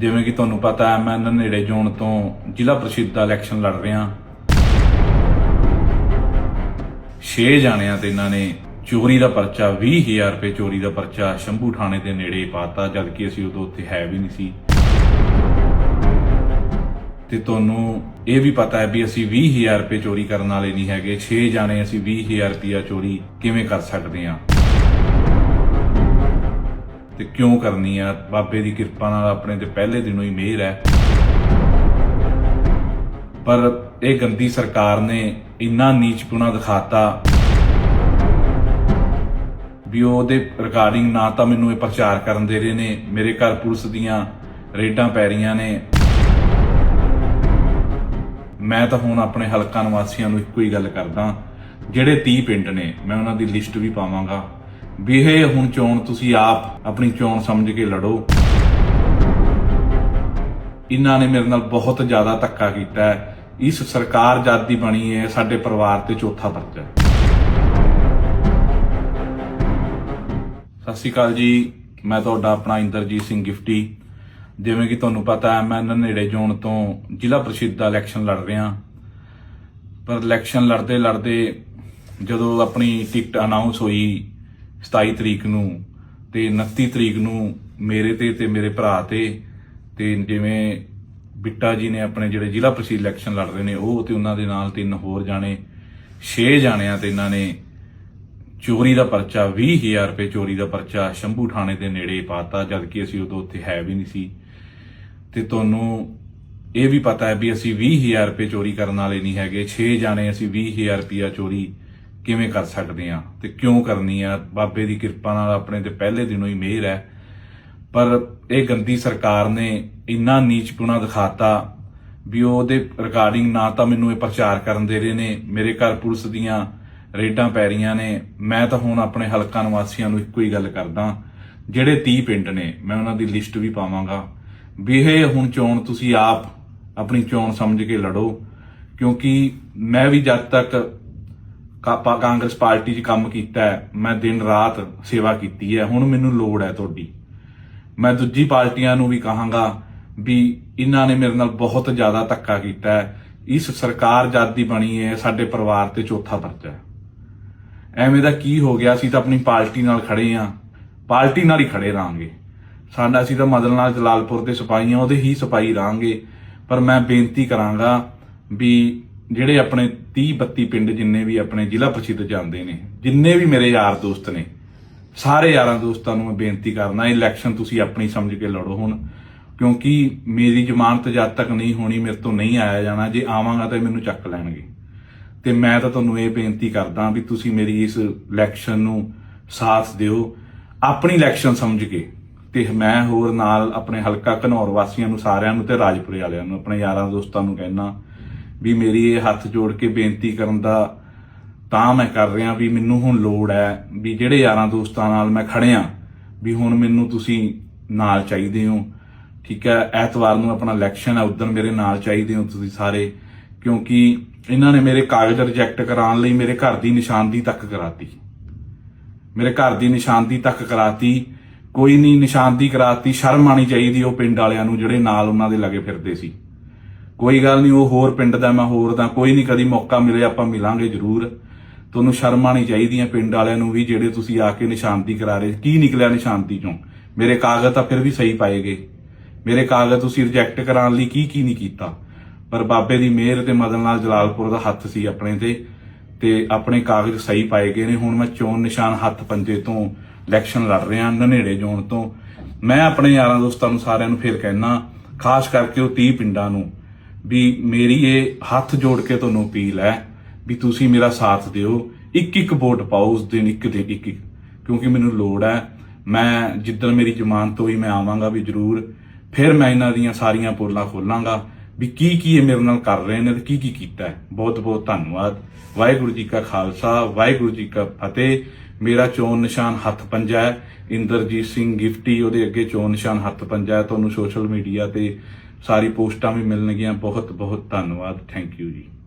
ਜਿਵੇਂ ਕਿ ਤੁਹਾਨੂੰ ਪਤਾ ਹੈ, ਮੈਂ ਨੇੜੇ ਜ਼ੋਨ ਤੋਂ ਜ਼ਿਲ੍ਹਾ ਪ੍ਰੀਸ਼ਦ ਦਾ ਇਲੈਕਸ਼ਨ ਲੜ ਰਿਹਾ। 6 ਜਾਣਿਆਂ ਤੇ ਇਹਨਾਂ ਨੇ ਚੋਰੀ ਦਾ ਪਰਚਾ 20000 ਰੁਪਏ ਚੋਰੀ ਦਾ ਪਰਚਾ ਸ਼ੰਭੂ ਥਾਣੇ ਦੇ ਨੇੜੇ ਪਾਤਾ ਜਦ ਕਿ ਅਸੀਂ ਉਦੋਂ ਉੱਥੇ ਹੈ ਵੀ ਨਹੀਂ ਸੀ। ਤੇ ਤੁਹਾਨੂੰ ਇਹ ਵੀ ਪਤਾ ਹੈ ਵੀ ਅਸੀਂ 20000 ਰੁਪਏ ਚੋਰੀ ਕਰਨ ਵਾਲੇ ਨਹੀਂ ਹੈਗੇ। 6 ਜਾਣੇ ਅਸੀਂ 20000 ਰੁਪਇਆ ਚੋਰੀ ਕਿਵੇਂ ਕਰ ਸਕਦੇ ਹਾਂ? ਤੇ ਕਿਉਂ ਕਰਨੀ ਆ? ਬਾਬੇ ਦੀ ਕਿਰਪਾ ਨਾਲ ਆਪਣੇ ਤੇ ਪਹਿਲੇ ਦਿਨੋਂ ਹੀ ਮਿਹਰ ਹੈ। ਪਰ ਇਹ ਗੰਦੀ ਸਰਕਾਰ ਨੇ ਇੰਨਾ ਨੀਚਪੁਣਾ ਦਿਖਾਤਾ ਵੀ ਉਹਦੇ ਰਿਗਾਰਡਿੰਗ ਨਾ ਤਾਂ ਮੈਨੂੰ ਇਹ ਪ੍ਰਚਾਰ ਕਰਨ ਦੇ ਰਹੇ ਨੇ। ਮੇਰੇ ਘਰ ਪੁਲਿਸ ਦੀਆਂ ਰੇਡਾਂ ਪੈ ਰਹੀਆਂ ਨੇ। ਮੈਂ ਤਾਂ ਹੁਣ ਆਪਣੇ ਹਲਕਾ ਨਿਵਾਸੀਆਂ ਨੂੰ ਇੱਕੋ ਹੀ ਗੱਲ ਕਰਦਾ, ਜਿਹੜੇ 30 ਪਿੰਡ ਨੇ, ਮੈਂ ਉਹਨਾਂ ਦੀ ਲਿਸਟ ਵੀ ਪਾਵਾਂਗਾ। ਵੀ ਇਹ ਹੁਣ ਚੋਣ ਤੁਸੀਂ ਆਪ ਆਪਣੀ ਚੋਣ ਸਮਝ ਕੇ ਲੜੋ। ਇਹਨਾਂ ਨੇ ਮੇਰੇ ਨਾਲ ਬਹੁਤ ਜ਼ਿਆਦਾ ਧੱਕਾ ਕੀਤਾ ਹੈ। ਇਸ ਸਰਕਾਰ ਜਦ ਦੀ ਬਣੀ ਹੈ, ਸਾਡੇ ਪਰਿਵਾਰ ਤੇ ਚੌਥਾ ਪਰਚਾ ਹੈ। ਸਤਿ ਸ਼੍ਰੀ ਅਕਾਲ ਜੀ। ਮੈਂ ਤੁਹਾਡਾ ਆਪਣਾ ਇੰਦਰਜੀਤ ਸਿੰਘ ਗਿਫਟੀ। ਜਿਵੇਂ ਕਿ ਤੁਹਾਨੂੰ ਪਤਾ ਹੈ, ਮੈਂ ਨੇੜੇ ਜ਼ੋਨ ਤੋਂ ਜ਼ਿਲ੍ਹਾ ਪ੍ਰਸ਼ਿਦ ਦਾ ਇਲੈਕਸ਼ਨ ਲੜ ਰਿਹਾ। ਪਰ ਇਲੈਕਸ਼ਨ ਲੜਦੇ ਲੜਦੇ ਜਦੋਂ ਆਪਣੀ ਟਿਕਟ ਅਨਾਉਂਸ ਹੋਈ 27 ਤਰੀਕ ਨੂੰ ਤੇ 29 ਤਰੀਕ ਨੂੰ ਮੇਰੇ ਤੇ ਤੇ ਮੇਰੇ ਭਰਾ ਤੇ ਤੇ ਜਿਵੇਂ ਬਿੱਟਾ ਜੀ ਨੇ ਆਪਣੇ ਜਿਹੜੇ ਜ਼ਿਲ੍ਹਾ ਪ੍ਰੀਸ਼ਦ ਇਲੈਕਸ਼ਨ ਲੜ ਰਹੇ ਨੇ, ਉਹ ਤੇ ਉਹਨਾਂ ਦੇ ਨਾਲ ਤਿੰਨ ਹੋਰ ਜਾਣੇ 6 ਜਾਣਿਆਂ ਤੇ ਇਹਨਾਂ ਨੇ ਚੋਰੀ ਦਾ ਪਰਚਾ 20000 ਰੁਪਏ ਚੋਰੀ ਦਾ ਪਰਚਾ ਸ਼ੰਭੂ ਥਾਣੇ ਦੇ ਨੇੜੇ ਪਾਤਾ, ਜਦ ਕਿ ਅਸੀਂ ਉਦੋਂ ਉੱਥੇ ਹੈ ਵੀ ਨਹੀਂ ਸੀ। ਤੇ ਤੁਹਾਨੂੰ ਇਹ ਵੀ ਪਤਾ ਹੈ ਵੀ ਅਸੀਂ 20000 ਰੁਪਏ ਚੋਰੀ ਕਰਨ ਵਾਲੇ ਨਹੀਂ ਹੈਗੇ 6 ਜਾਣੇ ਅਸੀਂ 20000 ਰੁਪਇਆ ਚੋਰੀ ਕਿਵੇਂ ਕਰ ਸਕਦੇ ਹਾਂ ਤੇ ਕਿਉਂ ਕਰਨੀ ਆ? ਬਾਬੇ ਦੀ ਕਿਰਪਾ ਨਾਲ ਆਪਣੇ ਤੇ ਪਹਿਲੇ ਦਿਨੋਂ ਹੀ ਮਿਹਰ ਹੈ। ਪਰ ਇਹ ਗੰਦੀ ਸਰਕਾਰ ਨੇ ਇੰਨਾ ਨੀਚਪੁਣਾ ਦਿਖਾਤਾ ਵੀ ਉਹਦੇ ਰਿਗਾਰਡਿੰਗ ਨਾ ਤਾਂ ਮੈਨੂੰ ਇਹ ਪ੍ਰਚਾਰ ਕਰਨ ਦੇ ਰਹੇ ਨੇ। ਮੇਰੇ ਘਰ ਪੁਲਿਸ ਦੀਆਂ ਰੇਡਾਂ ਪੈ ਰਹੀਆਂ ਨੇ। ਮੈਂ ਤਾਂ ਹੁਣ ਆਪਣੇ ਹਲਕਾ ਨਿਵਾਸੀਆਂ ਨੂੰ ਇੱਕੋ ਹੀ ਗੱਲ ਕਰਦਾ ਜਿਹੜੇ 30 ਪਿੰਡ ਨੇ, ਮੈਂ ਉਹਨਾਂ ਦੀ ਲਿਸਟ ਵੀ ਪਾਵਾਂਗਾ। ਵੀ ਇਹ ਹੁਣ ਚੋਣ ਤੁਸੀਂ ਆਪ ਆਪਣੀ ਚੋਣ ਸਮਝ ਕੇ ਲੜੋ। ਕਿਉਂਕਿ ਮੈਂ ਵੀ ਜਦ ਤੱਕ ਕਾਪਾ ਕਾਂਗਰਸ ਪਾਰਟੀ 'ਚ ਕੰਮ ਕੀਤਾ ਹੈ, ਮੈਂ ਦਿਨ ਰਾਤ ਸੇਵਾ ਕੀਤੀ ਹੈ, ਹੁਣ ਮੈਨੂੰ ਲੋੜ ਹੈ ਤੁਹਾਡੀ। ਮੈਂ ਦੂਜੀ ਪਾਰਟੀਆਂ ਨੂੰ ਵੀ ਕਹਾਂਗਾ ਵੀ ਇਹਨਾਂ ਨੇ ਮੇਰੇ ਨਾਲ ਬਹੁਤ ਜ਼ਿਆਦਾ ਧੱਕਾ ਕੀਤਾ ਹੈ। ਇਸ ਸਰਕਾਰ ਜਦ ਦੀ ਬਣੀ ਹੈ, ਸਾਡੇ ਪਰਿਵਾਰ ਤੇ ਚੌਥਾ ਪਰਚਾ ਹੈ। ਐਵੇਂ ਦਾ ਕੀ ਹੋ ਗਿਆ, ਅਸੀਂ ਤਾਂ ਆਪਣੀ ਪਾਰਟੀ ਨਾਲ ਖੜੇ ਆਂ ਪਾਰਟੀ ਨਾਲ ਹੀ ਖੜੇ ਰਾਂਗੇ ਸਾਡਾ ਅਸੀਂ ਤਾਂ ਮਦਨ ਲਾਲ ਜਲਾਲਪੁਰ ਦੇ ਸਿਪਾਹੀ ਆਂ ਉਹਦੇ ਹੀ ਸਿਪਾਹੀ ਰਾਂਗੇ ਪਰ ਮੈਂ ਬੇਨਤੀ ਕਰਾਂਗਾ ਵੀ ਜਿਹੜੇ ਆਪਣੇ 30 32 ਪਿੰਡ ਜਿੰਨੇ ਵੀ ਆਪਣੇ ਜ਼ਿਲ੍ਹਾ ਪ੍ਰਸਿੱਧ ਜਾਂਦੇ ਨੇ, ਜਿੰਨੇ ਵੀ ਮੇਰੇ ਯਾਰ ਦੋਸਤ ਨੇ, ਸਾਰੇ ਯਾਰਾਂ ਦੋਸਤਾਂ ਨੂੰ ਮੈਂ ਬੇਨਤੀ ਕਰਨਾ ਇਲੈਕਸ਼ਨ ਤੁਸੀਂ ਆਪਣੀ ਸਮਝ ਕੇ ਲੜੋ ਹੁਣ, ਕਿਉਂਕਿ ਮੇਰੀ ਜ਼ਮਾਨਤ ਜਦ ਤੱਕ ਨਹੀਂ ਹੋਣੀ, ਮੇਰੇ ਤੋਂ ਨਹੀਂ ਆਇਆ ਜਾਣਾ, ਜੇ ਆਵਾਂਗਾ ਤਾਂ ਮੈਨੂੰ ਚੱਕ ਲੈਣਗੇ। ਤੇ ਮੈਂ ਤਾਂ ਤੁਹਾਨੂੰ ਇਹ ਬੇਨਤੀ ਕਰਦਾ ਵੀ ਤੁਸੀਂ ਮੇਰੀ ਇਸ ਇਲੈਕਸ਼ਨ ਨੂੰ ਸਾਥ ਦਿਓ, ਆਪਣੀ ਇਲੈਕਸ਼ਨ ਸਮਝ ਕੇ। ਤੇ ਮੈਂ ਹੋਰ ਨਾਲ ਆਪਣੇ ਹਲਕਾ ਘਨੌਰ ਵਾਸੀਆਂ ਨੂੰ, ਸਾਰਿਆਂ ਨੂੰ ਤੇ ਰਾਜਪੁਰੇ ਵਾਲਿਆਂ ਨੂੰ, ਆਪਣੇ ਯਾਰਾਂ ਦੋਸਤਾਂ ਨੂੰ ਕਹਿਣਾ ਵੀ ਮੇਰੀ ਇਹ ਹੱਥ ਜੋੜ ਕੇ ਬੇਨਤੀ ਕਰਨ ਦਾ ਤਾਂ ਮੈਂ ਕਰ ਰਿਹਾ ਵੀ ਮੈਨੂੰ ਹੁਣ ਲੋੜ ਹੈ ਵੀ ਜਿਹੜੇ ਯਾਰਾਂ ਦੋਸਤਾਂ ਨਾਲ ਮੈਂ ਖੜਿਆ, ਵੀ ਹੁਣ ਮੈਨੂੰ ਤੁਸੀਂ ਨਾਲ ਚਾਹੀਦੇ ਹੋ। ਠੀਕ ਹੈ, ਐਤਵਾਰ ਨੂੰ ਆਪਣਾ ਇਲੈਕਸ਼ਨ ਹੈ ਉਦੋਂ ਮੇਰੇ ਨਾਲ ਚਾਹੀਦੇ ਹੋ ਤੁਸੀਂ ਸਾਰੇ, ਕਿਉਂਕਿ ਇਹਨਾਂ ਨੇ ਮੇਰੇ ਕਾਗਜ਼ ਰਿਜੈਕਟ ਕਰਾਉਣ ਲਈ ਮੇਰੇ ਘਰ ਦੀ ਨਿਸ਼ਾਨਦੀ ਤੱਕ ਕਰਾਤੀ। ਮੇਰੇ ਘਰ ਦੀ ਨਿਸ਼ਾਨਦੀ ਤੱਕ ਕਰਾਤੀ, ਕੋਈ ਨਹੀਂ ਨਿਸ਼ਾਨਦੀ ਕਰਾਤੀ, ਸ਼ਰਮ ਆਣੀ ਚਾਹੀਦੀ ਉਹ ਪਿੰਡ ਵਾਲਿਆਂ ਨੂੰ ਜਿਹੜੇ ਨਾਲ ਉਹਨਾਂ ਦੇ ਲੱਗੇ ਫਿਰਦੇ ਸੀ। ਕੋਈ ਗੱਲ ਨਹੀਂ, ਉਹ ਹੋਰ ਪਿੰਡ ਦਾ, ਮੈਂ ਹੋਰ ਦਾ ਕੋਈ ਨਹੀਂ, ਕਦੀ ਮੌਕਾ ਮਿਲੇ, ਆਪਾਂ ਮਿਲਾਂਗੇ ਜ਼ਰੂਰ। ਤੁਹਾਨੂੰ ਸ਼ਰਮ ਆਣੀ ਚਾਹੀਦੀ ਹੈ ਪਿੰਡ ਵਾਲਿਆਂ ਨੂੰ ਵੀ, ਜਿਹੜੇ ਤੁਸੀਂ ਆ ਕੇ ਨਿਸ਼ਾਨਦੀ ਕਰਾ ਰਹੇ ਕੀ ਨਿਕਲਿਆ ਨਿਸ਼ਾਨਦੀ ਚੋਂ? ਮੇਰੇ ਕਾਗਜ਼ ਤਾਂ ਫਿਰ ਵੀ ਸਹੀ ਪਾਏਗੇ ਮੇਰੇ ਕਾਗਜ਼ ਤੁਸੀਂ ਰਿਜੈਕਟ ਕਰਾਉਣ ਲਈ ਕੀ ਕੀ ਨਹੀਂ ਕੀਤਾ? ਪਰ ਬਾਬੇ ਦੀ ਮਿਹਰ ਤੇ ਮਦਨ ਨਾਲ ਜਲਾਲਪੁਰ ਦਾ ਹੱਥ ਸੀ ਆਪਣੇ ਤੇ ਤੇ ਆਪਣੇ ਕਾਗਜ਼ ਸਹੀ ਪਾਏ ਗਏ ਨੇ। ਹੁਣ ਮੈਂ ਚੋਣ ਨਿਸ਼ਾਨ ਹੱਥ ਪੰਜੇ ਤੋਂ ਇਲੈਕਸ਼ਨ ਲੜ ਰਿਹਾ, ਨਨੇੜੇ ਜ਼ੋਨ ਤੋਂ। ਮੈਂ ਆਪਣੇ ਯਾਰਾਂ ਦੋਸਤਾਂ ਨੂੰ ਸਾਰਿਆਂ ਨੂੰ ਫਿਰ ਕਹਿਣਾ ਖਾਸ ਕਰਕੇ ਉਹ 30 ਪਿੰਡਾਂ ਨੂੰ ਵੀ ਮੇਰੀ ਇਹ ਹੱਥ ਜੋੜ ਕੇ ਤੁਹਾਨੂੰ ਅਪੀਲ ਹੈ ਵੀ ਤੁਸੀਂ ਮੇਰਾ ਸਾਥ ਦਿਓ। ਇੱਕ ਇੱਕ ਵੋਟ ਪਾਓ ਉਸ ਦਿਨ, ਇੱਕ ਦੇ ਇੱਕ ਇੱਕ ਕਿਉਂਕਿ ਮੈਨੂੰ ਲੋੜ ਹੈ। ਮੈਂ ਜਿੱਦਣ ਮੇਰੀ ਜ਼ਮਾਨਤ ਹੋਈ, ਮੈਂ ਆਵਾਂਗਾ ਵੀ ਜ਼ਰੂਰ। ਫਿਰ ਮੈਂ ਇਹਨਾਂ ਦੀਆਂ ਸਾਰੀਆਂ ਪੋਲਾਂ ਖੋਲਾਂਗਾ ਵੀ ਕੀ ਕੀ ਇਹ ਮੇਰੇ ਨਾਲ ਕਰ ਰਹੇ ਨੇ ਤੇ ਕੀ ਕੀ ਕੀਤਾ ਹੈ। ਬਹੁਤ ਬਹੁਤ ਧੰਨਵਾਦ। ਵਾਹਿਗੁਰੂ ਜੀ ਕਾ ਖਾਲਸਾ, ਵਾਹਿਗੁਰੂ ਜੀ ਕਾ ਫਤਿਹ। ਮੇਰਾ ਚੋਣ ਨਿਸ਼ਾਨ ਹੱਥ ਪੰਜਾ ਹੈ। ਇੰਦਰਜੀਤ ਸਿੰਘ ਗਿਫਟੀ, ਉਹਦੇ ਅੱਗੇ ਚੋਣ ਨਿਸ਼ਾਨ ਹੱਥ ਪੰਜਾ ਹੈ। ਤੁਹਾਨੂੰ ਸੋਸ਼ਲ ਮੀਡੀਆ ਤੇ ਸਾਰੀ ਪੋਸਟਾਂ ਵੀ ਮਿਲਣਗੀਆਂ। ਬਹੁਤ ਬਹੁਤ ਧੰਨਵਾਦ। ਥੈਂਕ ਯੂ ਜੀ।